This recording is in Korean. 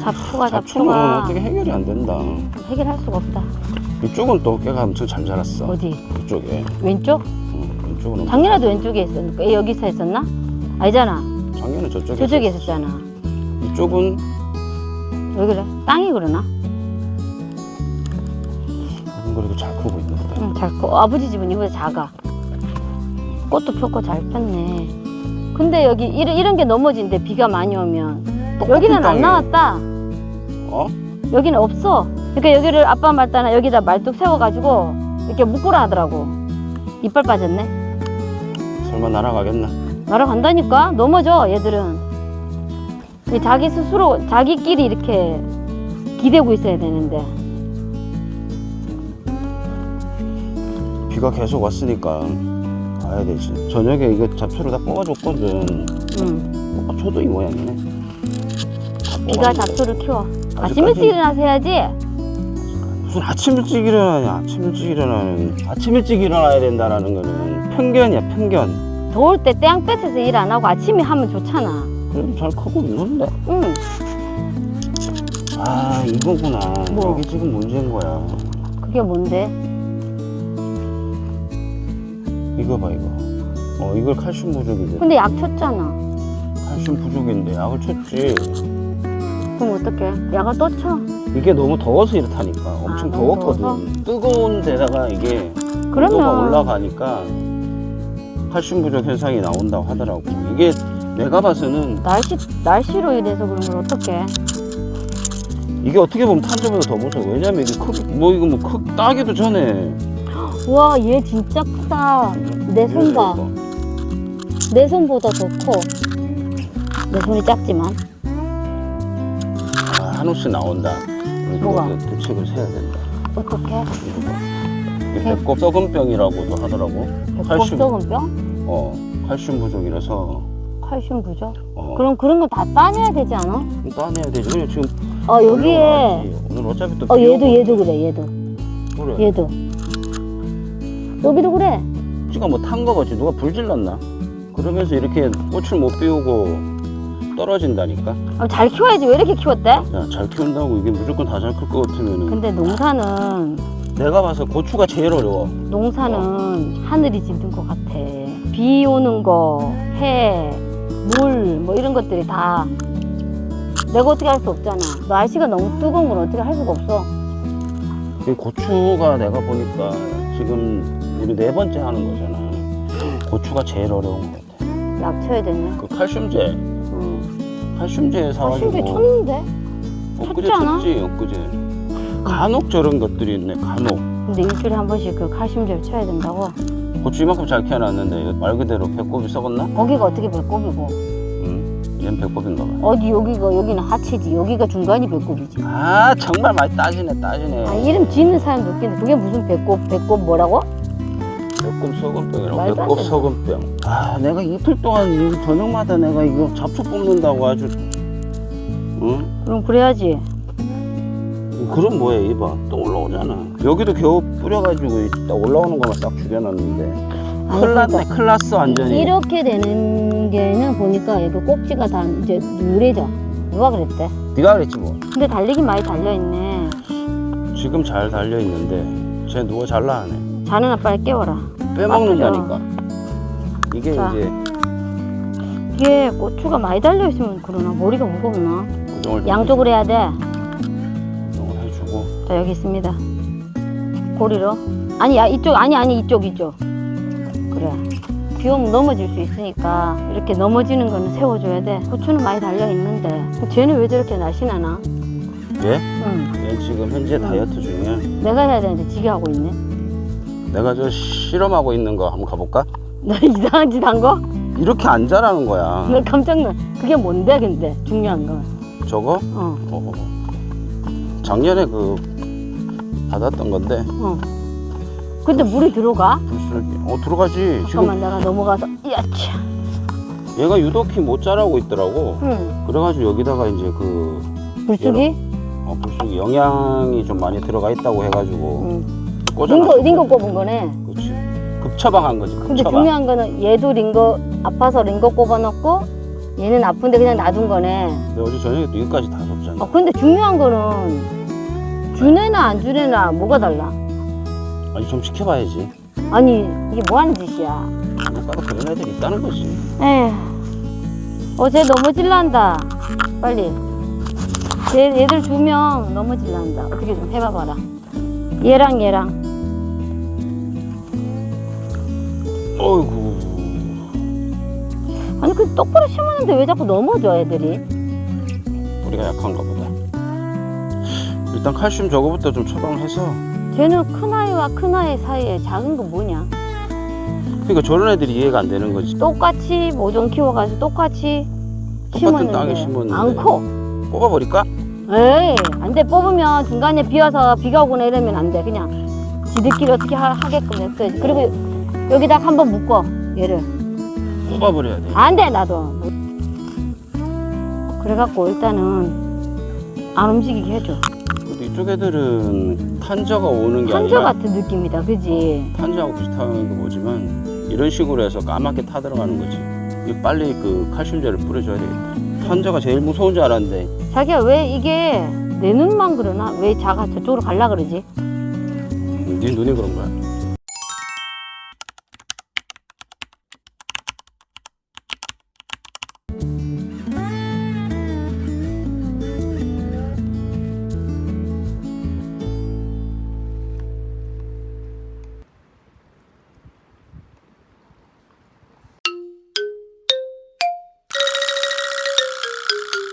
잡초가 잡초는 잡초가 어떻게 해결이 안 된다. 해결할 수가 없다. 이쪽은 또 깨가 엄청 잘 자랐어. 어디? 이쪽에. 왼쪽? 응, 이쪽은 엄청 작년에도 왼쪽에 있었는데 애 여기서 했었나? 아니잖아. 작년에 저쪽에. 저쪽에 있었어. 있었잖아. 이쪽은 왜 그래? 땅이 그러나? 그래도 잘 크고 있는데. 응, 잘 커. 아버지 집은 이보다 작아. 꽃도 폈고 잘 폈네. 근데 여기 이런, 이런 게 넘어진대 비가 많이 오면. 여기는 안 땅이에요. 나왔다. 어? 여기는 없어. 그러니까 여기를 아빠 말따나 여기다 말뚝 세워가지고 이렇게 묶으라 하더라고. 이빨 빠졌네. 설마 날아가겠나? 날아간다니까? 넘어져 얘들은. 이 자기 스스로 자기끼리 이렇게 기대고 있어야 되는데. 비가 계속 왔으니까 가야 되지. 저녁에 이거 잡초를 다 뽑아줬거든. 응. 뽑아줘도 이 모양이네. 뽑았는데. 잡초를 키워. 아직까지- 아침 일찍 일어나서 해야지. 무슨 아침 일찍 일어나냐? 아침 일찍 일어나는 아침 일찍 일어나야 된다라는 거는 편견이야 편견. 더울 때 땡볕에서 일 안 하고 아침에 하면 좋잖아. 그래도 잘 크고 있는데. 응. 아 이거구나. 뭐? 이게 지금 문제인 거야. 그게 뭔데? 이거 봐 이거. 어 이걸 칼슘 부족이지. 근데 약 쳤잖아. 칼슘 부족인데 약을 쳤지. 그럼 어떡해? 약을 또 쳐? 이게 너무 더워서 이렇다니까. 엄청 아, 너무 더웠거든. 더워서? 뜨거운 데다가 이게 온도가 그러면 올라가니까 칼슘 부족 현상이 나온다고 하더라고. 이게 내가 봐서는 날씨 날씨로 인해서 그런 걸 어떡해? 이게 어떻게 보면 탄저보다 더 무서워. 왜냐면 이게 크기, 뭐 이거 뭐 크, 따기도 전에. 와, 얘 진짜 크다. 내 손 봐. 내 손보다 더 커. 내 손이 작지만. 아, 한우씩 나온다. 뭐가? 이거 대책을 세야 된다. 어떡해? 이거 봐. 이게 배꼽 썩은 병이라고도 하더라고. 배꼽 칼슘. 썩은 병? 어, 칼슘 부족이라서. 칼슘 부족? 어, 그럼 그런 거 다 따내야 되지 않아? 따내야 되지. 그냥 지금 어, 여기에. 오늘 어차피 또 어, 비 얘도, 오고. 얘도 그래, 얘도. 그래. 얘도. 여기도 그래. 지가 뭐 탄 거겠지. 누가 불 질렀나? 그러면서 이렇게 꽃을 못 피우고 떨어진다니까. 아, 잘 키워야지. 왜 이렇게 키웠대? 야, 잘 키운다고 이게 무조건 다 잘 클 것 같으면은. 근데 농사는, 내가 봐서 고추가 제일 어려워. 농사는 하늘이 짓는 것 같아. 비 오는 거, 해, 물, 뭐 이런 것들이 다 내가 어떻게 할 수 없잖아. 날씨가 너무 뜨거운 건 어떻게 할 수가 없어. 이 고추가 내가 보니까 지금 우리 네 번째 하는 거잖아. 고추가 제일 어려운 것 같아. 약 쳐야 되네. 그 칼슘제, 응. 칼슘제 사가지고. 아, 심지어 쳤는데? 엊그제 쳤지 않아? 쳤지, 엊그제. 간혹 저런 것들이 있네, 간혹. 근데 일주일에 한 번씩 그 칼슘제를 쳐야 된다고? 고추 이만큼 잘 키워놨는데 말 그대로 배꼽이 썩었나? 거기가 어떻게 배꼽이고? 응. 얘는 배꼽인가 봐. 어디 여기가 여기는 하체지 여기가 중간이 배꼽이지. 아 정말 많이 따지네, 따지네. 아 이름 짓는 사람도 웃긴데 그게 무슨 배꼽 배꼽 뭐라고? 배꼽 썩은병이라고 말도 안 배꼽 되네. 썩은병 아 내가 이틀 동안 이 저녁마다 내가 이거 잡초 뽑는다고 아주 응? 그럼 그래야지. 그럼 뭐해 이봐 또 올라오잖아 여기도 겨우 뿌려가지고 딱 올라오는 것만 딱 죽여놨는데 큰일 났네 큰일 났어 완전히 이렇게 되는 게는 보니까 여기 꼭지가 다 이제 누래져. 누가 그랬대? 네가 그랬지 뭐 근데 달리기 많이 달려 있네. 지금 잘 달려있는데 쟤 누워 잘라 하네 자는 아빠를 깨워라. 빼먹는다니까 이게 자. 이제 이게 고추가 많이 달려 있으면 그러나 머리가 무겁나? 양쪽으로 해야 돼. 고정을 해주고 자 여기 있습니다. 고리로. 아니 야 이쪽 아니 아니 이쪽 이쪽. 그래. 비 오면 넘어질 수 있으니까 이렇게 넘어지는 거는 세워줘야 돼. 고추는 많이 달려 있는데 쟤는 왜 저렇게 날씬하나? 얘? 응. 얘 지금 현재 다이어트 중이야 내가 해야 되는데 지게 하고 있네. 내가 저 실험하고 있는 거 한번 가볼까? 나 이상한 짓 한 거? 이렇게 안 자라는 거야 나 깜짝 놀. 그게 뭔데 근데 중요한 건. 저거? 어 어, 작년에 그 받았던 건데 어. 근데 물이 들어가? 어 들어가지 지금 잠깐만 내가 넘어가서 야차. 얘가 유독히 못 자라고 있더라고 응. 그래가지고 여기다가 이제 그 불쑥이? 어, 불쑥 영양이 좀 많이 들어가 있다고 해가지고 응. 꽂아놨어 링거 링거 꼽은 거네. 그렇지 급처방한 거지 근데 급처방 중요한 거는 얘도 링거 아파서 링거 꼽아 놓고 얘는 아픈데 그냥 놔둔 거네. 근데 어제 저녁에 또 이거까지 다 줬잖아. 어, 근데 중요한 거는 주네나 안 주네나 뭐가 달라? 아니 좀 지켜봐야지. 아니 이게 뭐 하는 짓이야? 누가도 그런 애들이 있다는 거지. 에휴, 어제 넘어질란다. 빨리. 얘, 얘들 두 명 넘어질란다. 어떻게 좀 해봐봐라. 얘랑 얘랑. 어이구. 아니 그 똑바로 심었는데 왜 자꾸 넘어져 애들이? 우리가 약한가 보다. 일단 칼슘 저거부터 좀 처방해서. 쟤는 큰 아이와 큰 아이 사이에 작은 거 뭐냐? 그러니까 저런 애들이 이해가 안 되는 거지. 똑같이 모종 키워가지고 똑같이 똑같은 땅에 심었는데 심었는데. 안 커. 뽑아버릴까? 에이 안 돼 뽑으면 중간에 비 와서 비가 오거나 이러면 안 돼 그냥 지들끼리 어떻게 하, 하게끔 냈어야지 그리고 여기다 한번 묶어 얘를 뽑아버려야 돼. 안 돼 나도 그래갖고 일단은 안 움직이게 해줘 근데 이쪽 애들은 탄저가 오는 게 한저 아니라 같은 느낌이다 그지 탄저하고 비슷한 거 보지만 이런 식으로 해서 까맣게 타 들어가는 거지. 이게 빨리 그 칼슘제를 뿌려줘야 되겠다. 탄저가 제일 무서운 줄 알았는데 자기야 왜 이게 내 눈만 그러나 왜 자가 저쪽으로 갈라 그러지 네 눈이 그런 거야.